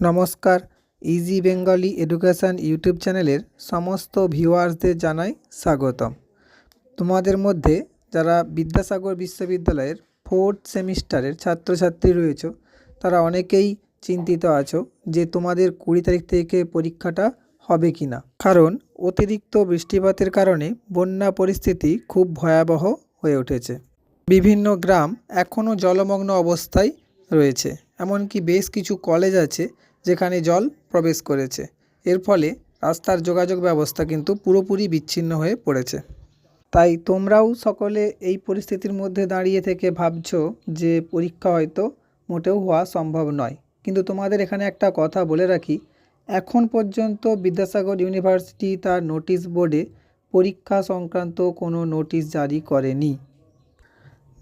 নমস্কার easy Bengali education YouTube চ্যানেলের সমস্ত ভিউয়ার্সদের জানাই স্বাগতম। তোমাদের মধ্যে যারা বিদ্যাসাগর বিশ্ববিদ্যালয়ের ফোর্থ সেমিস্টারের ছাত্রছাত্রী রয়েছে, তারা অনেকেই চিন্তিত আছো যে তোমাদের কুড়ি তারিখ থেকে পরীক্ষাটা হবে কি না কারণ অতিরিক্ত বৃষ্টিপাতের কারণে বন্যা পরিস্থিতি খুব ভয়াবহ হয়ে উঠেছে। বিভিন্ন গ্রাম এখনও জলমগ্ন অবস্থায় রয়েছে। এমনকি বেশ কিছু কলেজ আছে যেখানে জল প্রবেশ করেছে। এর ফলে রাস্তার যোগাযোগ ব্যবস্থা কিন্তু পুরোপুরি বিচ্ছিন্ন হয়ে পড়েছে। তাই তোমরাও সকলে এই পরিস্থিতির মধ্যে দাঁড়িয়ে থেকে ভাবছ যে পরীক্ষা হয়তো মোটেও হওয়া সম্ভব নয়। কিন্তু তোমাদের এখানে একটা কথা বলে রাখি, এখন পর্যন্ত বিদ্যাসাগর ইউনিভার্সিটি তার নোটিশ বোর্ডে পরীক্ষা সংক্রান্ত কোনো নোটিশ জারি করেনি।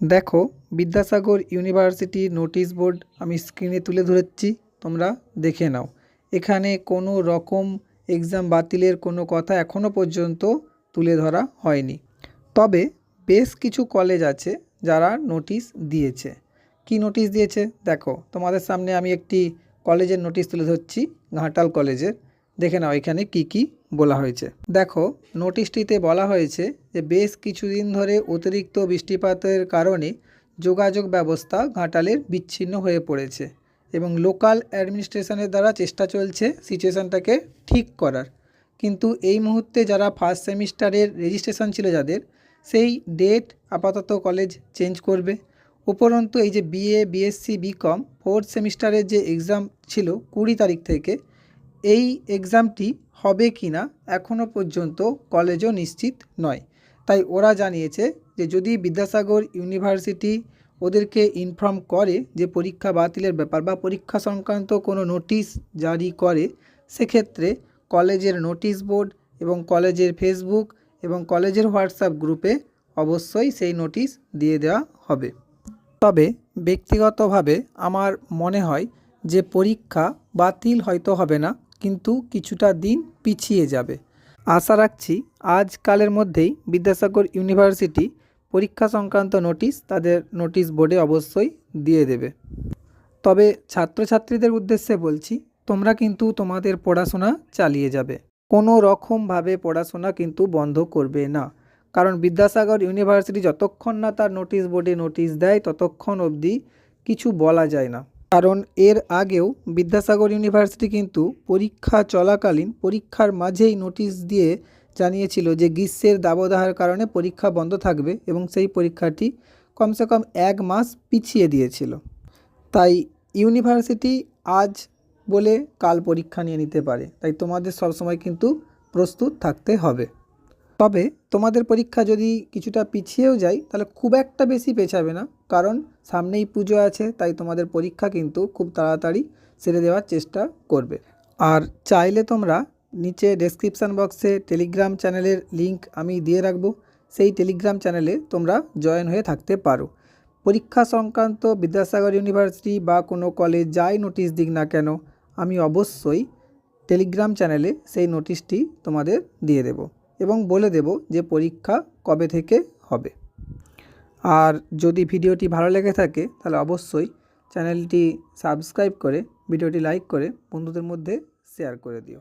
দেখো, বিদ্যাসাগর ইউনিভার্সিটি নোটিশ বোর্ড আমি স্ক্রিনে তুলে ধরেছি, তোমরা দেখে নাও। এখানে কোনো রকম এক্সাম বাতিলের কোনো কথা এখনও পর্যন্ত তুলে ধরা হয়নি। তবে বেশ কিছু কলেজ আছে যারা নোটিশ দিয়েছে। কি নোটিশ দিয়েছে? দেখো, তোমাদের সামনে আমি একটি কলেজের নোটিশ তুলে ধরছি, ঘাটাল কলেজের। দেখে নাও এখানে কি কি বলা হয়েছে। দেখো, নোটিশটিতে বলা হয়েছে যে বেশ কিছুদিন ধরে অতিরিক্ত বৃষ্টিপাতের কারণে যোগাযোগ ব্যবস্থা ঘাটালের বিচ্ছিন্ন হয়ে পড়েছে এবং লোকাল অ্যাডমিনিস্ট্রেশনের দ্বারা চেষ্টা চলছে সিচুয়েশানটাকে ঠিক করার। কিন্তু এই মুহূর্তে যারা ফার্স্ট সেমিস্টারের রেজিস্ট্রেশন ছিল যাদের, সেই ডেট আপাতত কলেজ চেঞ্জ করবে। উপরন্তু এই যে বিএ, বিএসসি, বিকম, ফোর্থ সেমিস্টারের যে এক্সাম ছিল কুড়ি তারিখ থেকে এই এক্সামটি হবে কি না এখনও পর্যন্ত কলেজও নিশ্চিত নয়। তাই ওরা জানিয়েছে যে যদি বিদ্যাসাগর ইউনিভার্সিটি ওদেরকে ইনফর্ম করে যে পরীক্ষা বাতিলের ব্যাপার বা পরীক্ষা সংক্রান্ত কোনো নোটিশ জারি করে, সেক্ষেত্রে কলেজের নোটিশ বোর্ড এবং কলেজের ফেসবুক এবং কলেজের হোয়াটসঅ্যাপ গ্রুপে অবশ্যই সেই নোটিশ দিয়ে দেওয়া হবে। তবে ব্যক্তিগতভাবে আমার মনে হয় যে পরীক্ষা বাতিল হয়তো হবে না। কিন্তু কিছুটা দিন পিছিয়ে যাবে। আশা রাখছি আজকালের মধ্যেই বিদ্যাসাগর ইউনিভার্সিটি পরীক্ষা সংক্রান্ত নোটিশ তাদের নোটিশ বোর্ডে অবশ্যই দিয়ে দেবে। তবে ছাত্রছাত্রীদের উদ্দেশ্যে বলছি, তোমরা কিন্তু তোমাদের পড়াশোনা চালিয়ে যাবে। কোনো রকমভাবে পড়াশোনা কিন্তু বন্ধ করবে না। কারণ বিদ্যাসাগর ইউনিভার্সিটি যতক্ষণ না তার নোটিশ বোর্ডে নোটিশ দেয়, ততক্ষণ অবধি কিছু বলা যায় না। কারণ এর আগেও বিদ্যাসাগর ইউনিভার্সিটি কিন্তু পরীক্ষা চলাকালীন পরীক্ষার মাঝেই নোটিশ দিয়ে জানিয়েছিল যে গ্রীষ্মের দাবদাহের কারণে পরীক্ষা বন্ধ থাকবে এবং সেই পরীক্ষাটি কমসে কম এক মাস পিছিয়ে দিয়েছিল। তাই ইউনিভার্সিটি আজ বলে কাল পরীক্ষা নিয়ে নিতে পারে। তাই তোমাদের সবসময় কিন্তু প্রস্তুত থাকতে হবে। তবে তোমাদের পরীক্ষা যদি কিছুটা পিছিয়েও যায়, তাহলে খুব একটা বেশি পেছাবে না। কারণ সামনেই পুজো আছে, তাই তোমাদের পরীক্ষা কিন্তু খুব তাড়াতাড়ি সেরে দেওয়ার চেষ্টা করবে। আর চাইলে তোমরা নিচে ডেসক্রিপশান বক্সে টেলিগ্রাম চ্যানেলের লিংক আমি দিয়ে রাখব। সেই টেলিগ্রাম চ্যানেলে তোমরা জয়েন হয়ে থাকতে পারো। পরীক্ষা সংক্রান্ত বিদ্যাসাগর ইউনিভার্সিটি বা কোনো কলেজ যাই নোটিশ দিক না কেন, আমি অবশ্যই টেলিগ্রাম চ্যানেলে সেই নোটিশটি তোমাদের দিয়ে দেব। এবং বলে দেব যে পরীক্ষা কবে থেকে হবে। আর যদি ভিডিওটি ভালো লেগে থাকে, তাহলে অবশ্যই চ্যানেলটি সাবস্ক্রাইব করে, ভিডিওটি লাইক করে বন্ধুদের মধ্যে শেয়ার করে দিও।